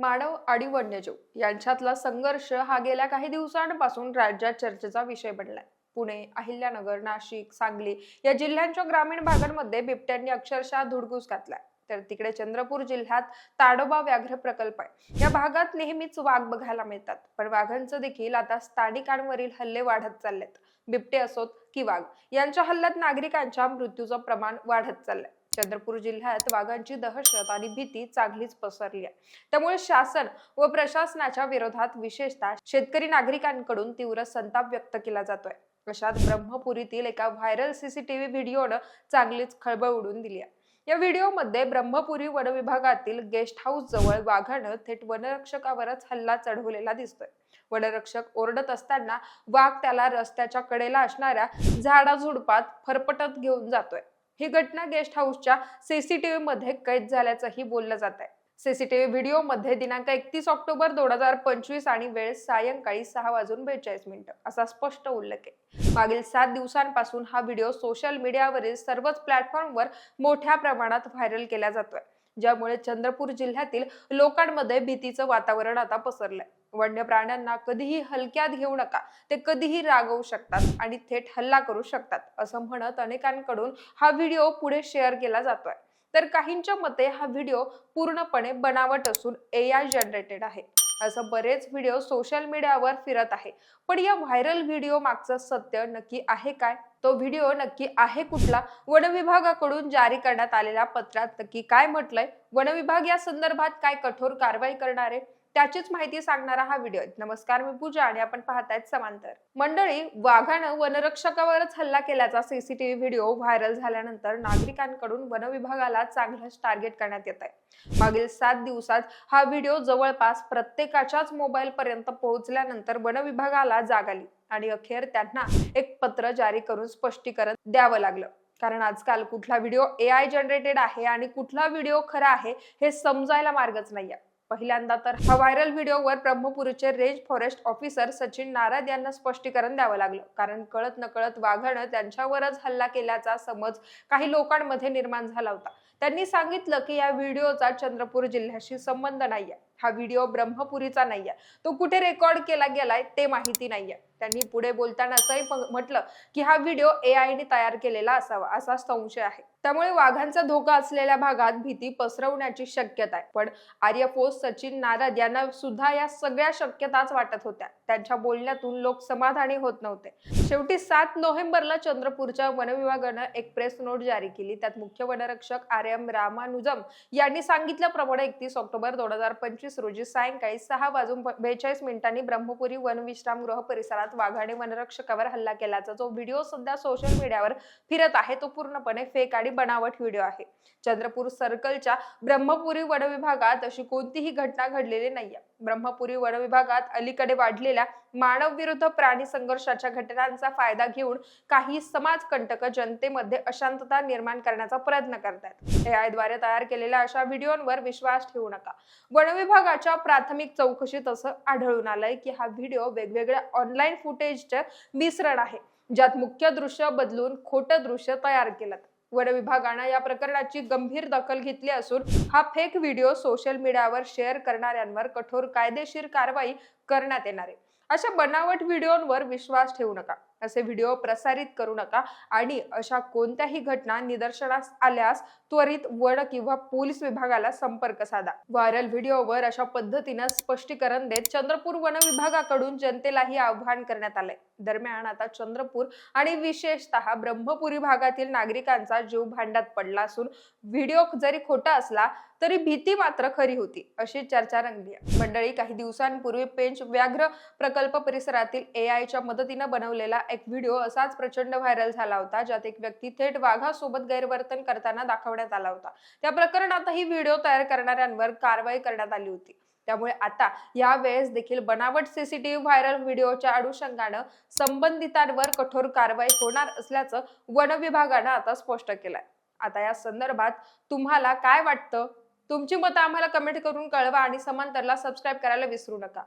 मानव आणि वन्यजीव यांच्यातला संघर्ष हा गेल्या काही दिवसांपासून राज्यात चर्चेचा विषय बनलाय. पुणे अहिल्यानगर नाशिक सांगली या जिल्ह्यांच्या ग्रामीण भागांमध्ये बिबट्यांनी अक्षरशः धुडगूस घातलाय. तर तिकडे चंद्रपूर जिल्ह्यात ताडोबा व्याघ्र प्रकल्प आहे. या भागात नेहमीच वाघ बघायला मिळतात. पण वाघांचं देखील आता स्थानिकांवरील हल्ले वाढत चाललेत. बिबटे असोत की वाघ? यांच्या हल्ल्यात नागरिकांच्या मृत्यूचं प्रमाण वाढत चाललंय. चंद्रपूर जिल्ह्यात वाघांची दहशत आणि भीती चांगलीच पसरली आहे. त्यामुळे शासन व प्रशासनाच्या विरोधात विशेषतः शेतकरी नागरिकांकडून तीव्र संताप व्यक्त केला जातोय. अशात ब्रह्मपुरीतील एका व्हायरल सीसीटीव्ही व्हिडिओनं चांगलीच खळबळ उडून दिली आहे. या व्हिडिओमध्ये ब्रह्मपुरी वन विभागातील गेस्ट हाऊस जवळ वाघानं थेट वनरक्षकावरच हल्ला चढवलेला दिसतोय. वनरक्षक ओरडत असताना वाघ त्याला रस्त्याच्या कडेला असणाऱ्या झाडाझुडपात फरफटत घेऊन जातोय. ही घटना गेस्ट हाऊसच्या सीसीटीव्ही मध्ये कैद झाल्याचंही बोललं जात आहे सीसीटीव्ही व्हिडिओमध्ये दिनांक एकतीस ऑक्टोबर दोन हजार पंचवीस आणि वेळ सायंकाळी सहा वाजून बेचाळीस मिनिटं असा स्पष्ट उल्लेख आहे. मागील सात दिवसांपासून हा व्हिडिओ सोशल मीडियावरील सर्वच प्लॅटफॉर्मवर मोठ्या प्रमाणात व्हायरल केला जातोय ज्यामुळे चंद्रपूर जिल्ह्यातील लोकांमध्ये भीतीचं वातावरण आता पसरलंय. वन्य प्राण्यांना कधीही हलक्यात घेऊ नका ते कधीही रागवू शकतात आणि थेट हल्ला करू शकतात असं म्हणत अनेकांकडून हा व्हिडिओ पुढे शेअर केला जातोय. तर काहींच्या मते हा व्हिडिओ पूर्णपणे बनावट असून ए आय जनरेटेड आहे. असं बरेच व्हिडिओ सोशल मीडियावर फिरत आहे. पण या व्हायरल व्हिडिओ मागचं सत्य नक्की आहे काय? तो व्हिडिओ नक्की आहे कुठला? वन विभागाकडून जारी करण्यात आलेल्या पत्रात नक्की काय म्हटलंय? वन विभाग या संदर्भात काय कठोर कारवाई करणार? आहे त्याचीच माहिती सांगणारा हा व्हिडिओ नमस्कार मी पूजा आणि आपण पाहतायत समांतर. मंडळी वाघानं वनरक्षकावरच हल्ला केल्याचा सीसीटीव्ही व्हिडिओ व्हायरल झाल्यानंतर नागरिकांकडून वन विभागाला चांगलंच टार्गेट करण्यात येत आहे मागील सात दिवसात हा व्हिडिओ जवळपास प्रत्येकाच्याच मोबाईल पर्यंत पोहोचल्यानंतर वन विभागाला जाग आली आणि अखेर त्यांना एक पत्र जारी करून स्पष्टीकरण द्यावं लागलं. कारण आजकाल कुठला व्हिडिओ ए आय जनरेटेड आहे आणि कुठला व्हिडिओ खरा आहे हे समजायला मार्गच नाहीये. पहिल्यांदा तर हा व्हायरल व्हिडिओवर ब्रह्मपुरीचे range forest officer Sachin Narad यांना स्पष्टीकरण द्यावं लागलं. कारण कळत नकळत वाघानं त्यांच्यावरच हल्ला केल्याचा समज काही लोकांमध्ये निर्माण झाला होता. त्यांनी सांगितलं की या व्हिडिओचा चंद्रपूर जिल्ह्याशी संबंध नाहीये. हा व्हिडिओ ब्रह्मपुरीचा नाहीये. तो कुठे रेकॉर्ड केला गेलाय ते माहिती नाहीये. त्यांनी पुढे बोलताना असंही म्हटलं की हा व्हिडिओ ए आयने तयार केलेला असावा असा संशय आहे. त्यामुळे वाघांचा धोका असलेल्या भागात भीती पसरवण्याची शक्यता आहे. पण आर्यफोस सचिन नारद यांना सुद्धा या सगळ्या शक्यताच वाटत होत्या. त्यांच्या बोलण्यातून लोक समाधानी होत नव्हते. शेवटी सात नोव्हेंबरला चंद्रपूरच्या वन विभागानं एक प्रेस नोट जारी केली. त्यात मुख्य वनरक्षक आर एम रामानुजम यांनी सांगितल्याप्रमाणे एकतीस ऑक्टोबर दोन हजार पंचवीस रोजी सायंकाळी सहा वाजून बेचाळीस मिनिटांनी ब्रह्मपुरी वन विश्रामगृह परिसरात वाघाने वनरक्षकावर हल्ला केल्याचा जो व्हिडिओ सध्या सोशल मीडियावर फिरत आहे तो पूर्णपणे फेक आणि बनावट व्हिडिओ आहे. चंद्रपूर सर्कलच्या ब्रह्मपुरी वन विभागात अशी कोणतीही घटना घडलेली नाहीये. ब्रह्मपुरी वन विभागात अलीकडे वाढलेल्या मानव विरुद्ध प्राणी संघर्षाच्या घटनांचा फायदा घेऊन काही समाजकंटक जनतेमध्ये अशांतता निर्माण करण्याचा प्रयत्न करतात ए आयद्वारे तयार केलेल्या अशा व्हिडिओवर विश्वास ठेवू नका. वन विभागाच्या प्राथमिक चौकशीत असं आढळून आलंय की हा व्हिडिओ वेगवेगळ्या ऑनलाईन फुटेजचे मिश्रण आहे. ज्यात मुख्य दृश्य बदलून खोटं दृश्य तयार केलं वन विभागानं या प्रकरणाची गंभीर दखल घेतली असून हा फेक व्हिडिओ सोशल मीडियावर शेअर करणाऱ्यांवर कठोर कायदेशीर कारवाई करण्यात येणार आहे. अशा बनावट व्हिडिओवर विश्वास ठेवू नका. असे व्हिडिओ प्रसारित करू नका. आणि अशा कोणत्याही घटना निदर्शनास आल्यास त्वरित वन किंवा पोलीस विभागाला संपर्क साधा. व्हायरल व्हिडिओवर अशा पद्धतीनं स्पष्टीकरण देत चंद्रपूर वन विभागाकडून जनतेलाही आव्हान करण्यात आलंय. दरम्यान आता चंद्रपूर आणि विशेषतः ब्रह्मपुरी भागातील नागरिकांचा जीव भांड्यात पडला असून व्हिडिओ जरी खोटा असला तरी भीती मात्र खरी होती अशी चर्चा रंगली मंडळी काही दिवसांपूर्वी पेंच व्याघ्र प्रकल्प परिसरातील ए आयच्या मदतीनं बनवलेला एक व्हिडिओ असाच प्रचंड व्हायरल झाला होता ज्यात एक व्यक्ती थेट वाघासोबत गैरवर्तन करताना दाखवण्यात आला होता. त्या प्रकरणातही व्हिडिओ तयार करणाऱ्यांवर कारवाई करण्यात आली होती. त्यामुळे आता या वेळेस देखील बनावट सीसीटीव्ही व्हायरल व्हिडिओच्या अनुषंगानं संबंधितांवर कठोर कारवाई होणार असल्याचं वन विभागानं आता स्पष्ट केलंय. आता या संदर्भात तुम्हाला काय वाटतं? तुमची मतं आम्हाला कमेंट करून कळवा आणि समांतरला सबस्क्राईब करायला विसरू नका.